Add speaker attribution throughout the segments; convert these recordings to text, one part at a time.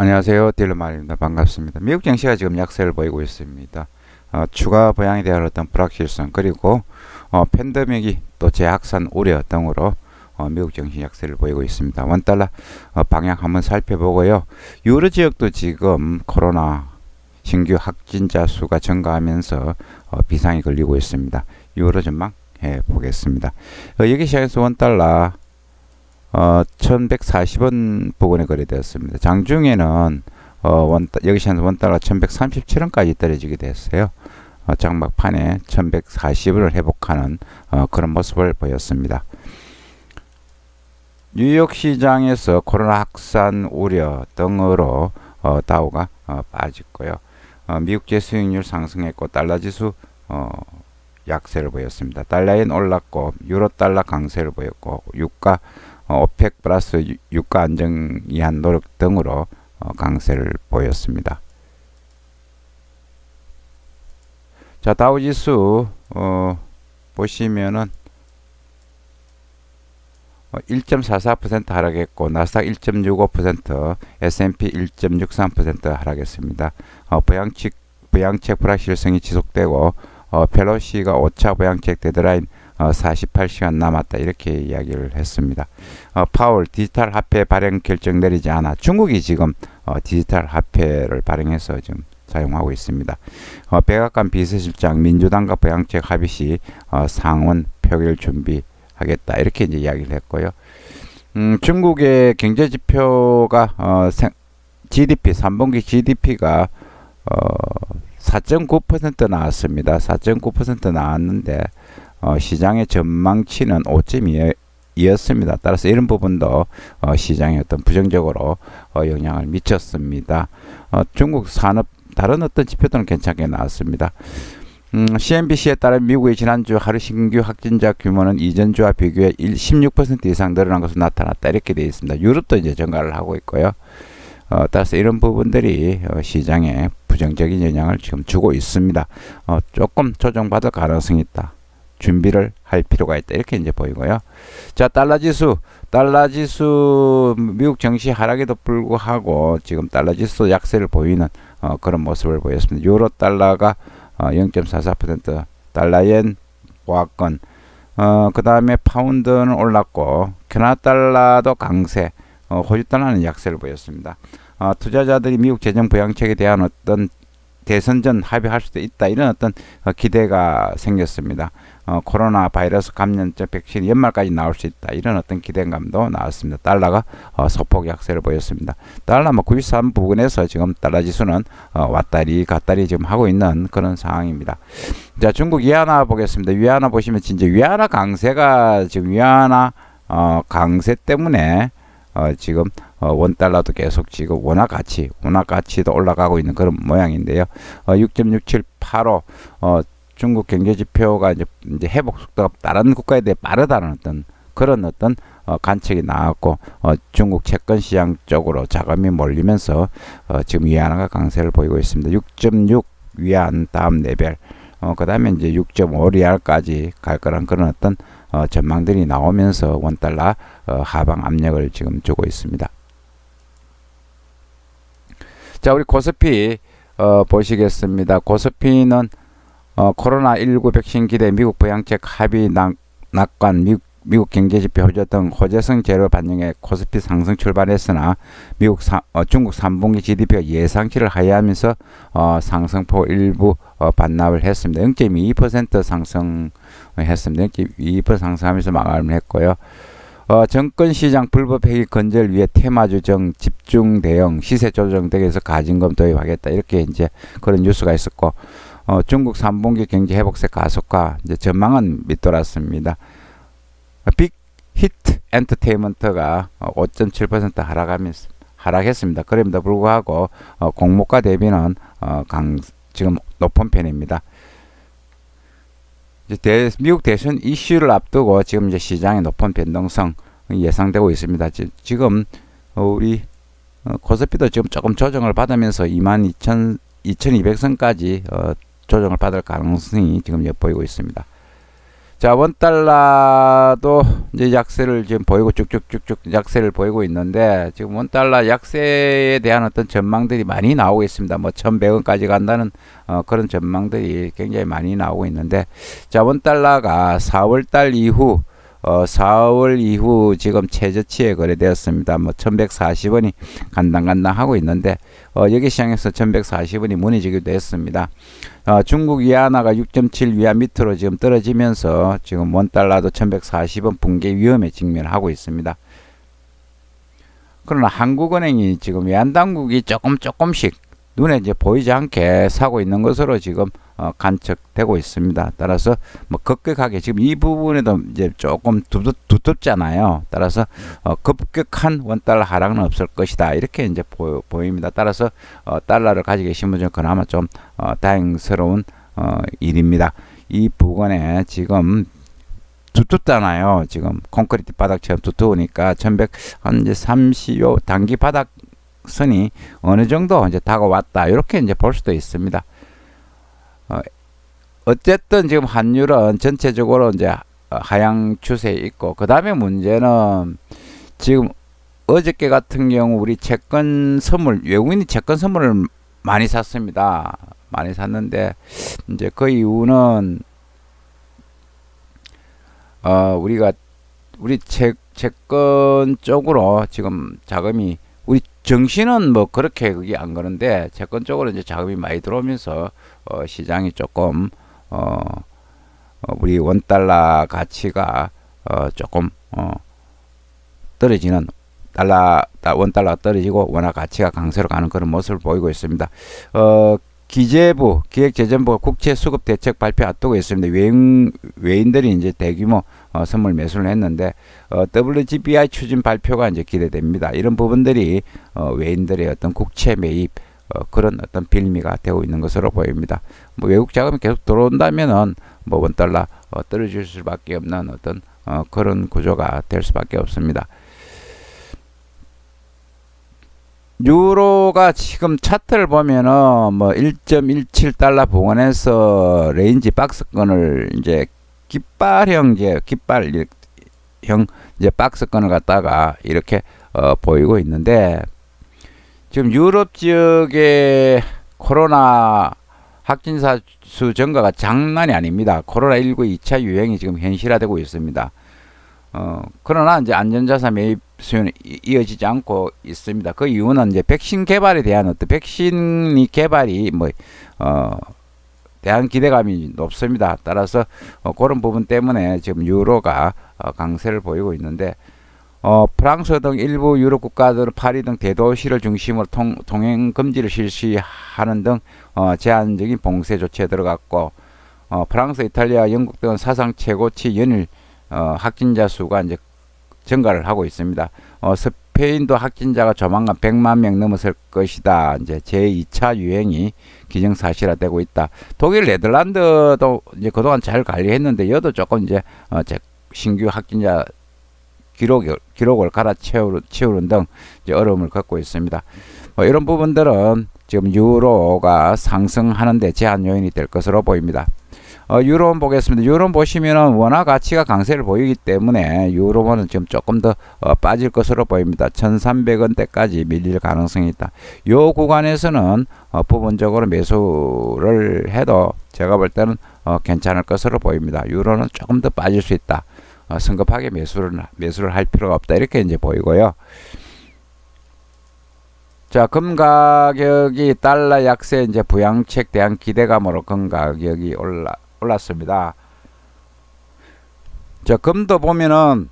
Speaker 1: 안녕하세요. 딜러말입니다. 반갑습니다. 미국 증시가 지금 약세를 보이고 있습니다. 어, 추가 부양에 대한 어떤 불확실성 그리고 어, 팬데믹이 또 재확산 우려 등으로 어, 미국 증시 약세를 보이고 있습니다. 원 달러 어, 방향 한번 살펴보고요. 유로 지역도 지금 코로나 신규 확진자 수가 증가하면서 어, 비상이 걸리고 있습니다. 유로 전망 해 보겠습니다. 어, 여기 시장에서 원 달러 어, 1140원 부근에 거래되었습니다. 장중에는 어, 원, 여기 시장 원달러 1137원까지 떨어지게 됐어요. 어, 장막판에 1140원을 회복하는 어, 그런 모습을 보였습니다. 뉴욕 시장에서 코로나 확산 우려 등으로 어, 다우가 어, 빠졌고요. 어, 미국제 수익률 상승했고 달러 지수 어, 약세를 보였습니다. 달러엔 올랐고 유로 달러 강세를 보였고 유가 어, 오펙 플러스 유- 유가 안정 위한 노력 등으로 어, 강세를 보였습니다. 자 다우지수 어, 보시면은 어, 1.44% 하락했고 나스닥 1.65% S&P 1.63% 하락했습니다. 어, 부양책 부양책 불확실성이 지속되고 어, 펠로시가 5차 부양책 데드라인 어, 48시간 남았다 이렇게 이야기를 했습니다. 어, 파월 디지털 화폐 발행 결정 내리지 않아 중국이 지금 어, 디지털 화폐를 발행해서 지금 사용하고 있습니다. 어, 백악관 비서실장 민주당과 부양책 합의 시 어, 상원 표결 준비하겠다 이렇게 이제 이야기를 했고요. 음, 중국의 경제 지표가 어, 생, GDP 3분기 GDP가 어, 4.9% 나왔습니다. 4.9% 나왔는데 어, 시장의 전망치는 5.2였습니다. 따라서 이런 부분도 어, 시장에 어떤 부정적으로 어, 영향을 미쳤습니다. 어, 중국 산업 다른 어떤 지표들은 괜찮게 나왔습니다. 음, CNBC에 따른 미국의 지난주 하루 신규 확진자 규모는 이전주와 비교해 1, 16% 이상 늘어난 것으로 나타났다 이렇게 되어 있습니다. 유럽도 이제 증가를 하고 있고요. 어, 따라서 이런 부분들이 어, 시장에 부정적인 영향을 지금 주고 있습니다. 어, 조금 조정받을 가능성이 있다. 준비를 할 필요가 있다. 이렇게 이제 보이고요. 자, 달러 지수. 달러 지수 미국 증시 하락에도 불구하고 지금 달러 지수 약세를 보이는 어, 그런 모습을 보였습니다. 유로 달러가 어, 0.44% 달러엔 보합권 어, 그 다음에 파운드는 올랐고 캐나다 달러도 강세 어, 호주 달러는 약세를 보였습니다. 어, 투자자들이 미국 재정 부양책에 대한 어떤 대선 전 합의할 수도 있다 이런 어떤 어, 기대가 생겼습니다. 어, 코로나 바이러스 감염증 백신이 연말까지 나올 수 있다 이런 어떤 기대감도 나왔습니다. 달러가 어, 소폭 약세를 보였습니다. 달러 뭐 93 부근에서 지금 달러 지수는 어, 왔다리 갔다리 지금 하고 있는 그런 상황입니다. 자 중국 위안화 보겠습니다. 위안화 보시면 진짜 위안화 강세가 지금 위안화 어, 강세 때문에 어, 지금 어, 원 달러도 계속 지금 원화 가치, 원화 가치도 올라가고 있는 그런 모양인데요. 어, 6.6785 어, 중국 경제 지표가 이제, 이제 회복 속도가 다른 국가에 대해 빠르다는 어떤 그런 어떤 어, 관측이 나왔고 어, 중국 채권 시장 쪽으로 자금이 몰리면서 어, 지금 위안화가 강세를 보이고 있습니다. 6.6 위안 다음 레벨 어, 그 다음에 이제 6.5 리알까지 갈 거란 그런 어떤 어, 전망들이 나오면서 원 달러 어, 하방 압력을 지금 주고 있습니다. 자, 우리 고스피 어, 보시겠습니다. 고스피는 어, 코로나19 백신 기대 미국 부양책 합의 낙, 낙관 미국 미국 경제지표 호조 등 호재성 재료 반영해 코스피 상승 출발했으나 미국 사, 어, 중국 3분기 GDP가 예상치를 하회하면서 어, 상승폭 일부 어, 반납을 했습니다. 0.2% 상승했습니다. 0.2% 상승하면서 마감을 했고요. 어, 정권 시장 불법 회기 건절 위해 테마주정 집중 대응 시세 조정 등에서 가진금 도입하겠다 이렇게 이제 그런 뉴스가 있었고 어, 중국 3분기 경제 회복세 가속화 이제 전망은 밑돌았습니다. 빅 히트 엔터테인먼트가 어, 5.7% 하락하면서 하락했습니다. 그럼에도 불구하고 어, 공모가 대비는 어, 강 지금 높은 편입니다. 이제 대, 미국 대선 이슈를 앞두고 지금 이제 시장의 높은 변동성 예상되고 있습니다. 지, 지금 어, 우리 어, 코스피도 지금 조금 조정을 받으면서 22,000 2200선까지 어, 조정을 받을 가능성이 지금 엿보이고 있습니다. 자, 원 달러도 이제 약세를 지금 보이고 쭉쭉쭉쭉 약세를 보이고 있는데 지금 원 달러 약세에 대한 어떤 전망들이 많이 나오고 있습니다. 뭐 1,100원까지 간다는 어, 그런 전망들이 굉장히 많이 나오고 있는데 자, 원 달러가 4월 달 이후 어, 4월 이후 지금 최저치에 거래되었습니다. 뭐 1140원이 간당간당 하고 있는데 어, 여기 시장에서 1140원이 무너지기도 했습니다. 어, 중국 위안화가 6.7 위안 밑으로 지금 떨어지면서 지금 원 달러도 1140원 붕괴 위험에 직면하고 있습니다. 그러나 한국은행이 지금 외환 당국이 조금 조금씩 눈에 이제 보이지 않게 사고 있는 것으로 지금 어, 관측되고 있습니다. 따라서 뭐 급격하게 지금 이 부분에도 이제 조금 두텁, 두텁 잖아요. 따라서 어, 급격한 원달러 하락은 없을 것이다. 이렇게 이제 보, 보입니다. 따라서 어, 달러를 가지고 계신 분은 그나마 좀 어, 다행스러운 어, 일입니다. 이 부분에 지금 두텁잖아요. 지금 콘크리트 바닥처럼 두터우니까 1100, 한 이제 30 요 단기 바닥 선이 어느 정도 이제 다가왔다. 이렇게 이제 볼 수도 있습니다. 어, 어쨌든 지금 환율은 전체적으로 이제 하향 추세에 있고 그 다음에 문제는 지금 어저께 같은 경우 우리 채권 선물 외국인이 채권 선물을 많이 샀습니다. 많이 샀는데 이제 그 이유는 어 우리가 우리 채 채권 쪽으로 지금 자금이 우리 정신은 뭐 그렇게 그게 안 그런데 채권 쪽으로 이제 자금이 많이 들어오면서 어, 시장이 조금 어, 어, 우리 원 달러 가치가 어, 조금 어, 떨어지는 달러 원 달러가 떨어지고 원화 가치가 강세로 가는 그런 모습을 보이고 있습니다. 어, 기재부 기획재정부가 국채 수급 대책 발표 앞두고 있습니다. 외인 외인들이 이제 대규모 어, 선물 매수를 했는데 어, WGBI 추진 발표가 이제 기대됩니다. 이런 부분들이 어, 외인들의 어떤 국채 매입 어, 그런 어떤 빌미가 되고 있는 것으로 보입니다. 뭐 외국 자금이 계속 들어온다면은 뭐 원달러 어, 떨어질 수밖에 없는 어떤 어, 그런 구조가 될 수밖에 없습니다. 유로가 지금 차트를 보면은 뭐 1.17달러 봉헌해서 레인지 박스권을 이제 깃발형 이제 깃발형 이제 박스권을 갖다가 이렇게 어, 보이고 있는데 지금 유럽 지역의 코로나 확진자 수 증가가 장난이 아닙니다. 코로나 19 2차 유행이 지금 현실화되고 있습니다. 어, 그러나 이제 안전자산 매입 수요는 이어지지 않고 있습니다. 그 이유는 이제 백신 개발에 대한 어떤 백신이 개발이 뭐, 어, 대한 기대감이 높습니다. 따라서 어, 그런 부분 때문에 지금 유로가 어, 강세를 보이고 있는데 어, 프랑스 등 일부 유럽 국가들은 파리 등 대도시를 중심으로 통, 통행 금지를 실시하는 등 어, 제한적인 봉쇄 조치에 들어갔고 어, 프랑스, 이탈리아, 영국 등은 사상 최고치 연일 어, 확진자 수가 이제 증가를 하고 있습니다. 어, 스페인도 확진자가 조만간 100만 명 넘어설 것이다. 이제 제2차 유행이 기정사실화되고 있다. 독일, 네덜란드도 이제 그동안 잘 관리했는데 여도 조금 이제 어, 신규 확진자 기록 기록을 갈아치우는 등 어려움을 겪고 있습니다. 뭐 이런 부분들은 지금 유로가 상승하는데 제한 요인이 될 것으로 보입니다. 어, 유로원 보겠습니다. 유로원 보시면은 원화 가치가 강세를 보이기 때문에 유로원은 지금 조금 더 어, 빠질 것으로 보입니다. 1,300원대까지 밀릴 가능성이 있다. 요 구간에서는 어, 부분적으로 매수를 해도 제가 볼 때는 어, 괜찮을 것으로 보입니다. 유로는 조금 더 빠질 수 있다. 어, 성급하게 매수를 매수를 할 필요가 없다. 이렇게 이제 보이고요. 자, 금 가격이 달러 약세 이제 부양책 대한 기대감으로 금 가격이 올라 올랐습니다. 자, 금도 보면은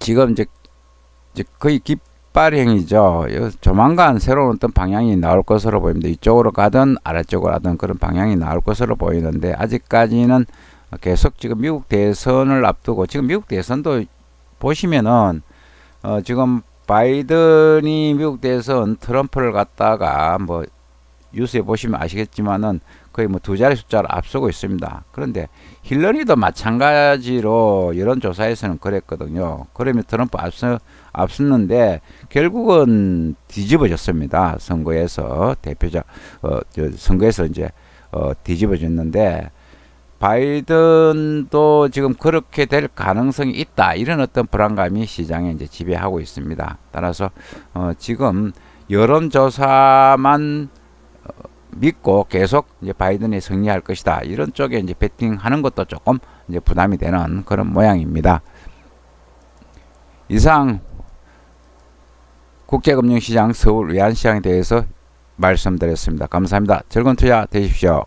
Speaker 1: 지금 이제, 거의 깃발행이죠. 조만간 새로운 어떤 방향이 나올 것으로 보입니다. 이쪽으로 가든 아래쪽으로 가든 그런 방향이 나올 것으로 보이는데 아직까지는 계속 지금 미국 대선을 앞두고 지금 미국 대선도 보시면은 어 지금 바이든이 미국 대선 트럼프를 갖다가 뭐 뉴스에 보시면 아시겠지만은 거의 뭐 두 자리 숫자를 앞서고 있습니다. 그런데 힐러리도 마찬가지로 여론조사에서는 그랬거든요. 그러면 트럼프 앞서, 앞섰는데 결국은 뒤집어졌습니다. 선거에서 대표자, 어, 선거에서 이제 어, 뒤집어졌는데 바이든도 지금 그렇게 될 가능성이 있다. 이런 어떤 불안감이 시장에 이제 지배하고 있습니다. 따라서 어, 지금 여론조사만 어, 믿고 계속 이제 바이든이 승리할 것이다. 이런 쪽에 이제 베팅하는 것도 조금 이제 부담이 되는 그런 모양입니다. 이상 국제금융시장 서울 외환시장에 대해서 말씀드렸습니다. 감사합니다. 즐거운 투자 되십시오.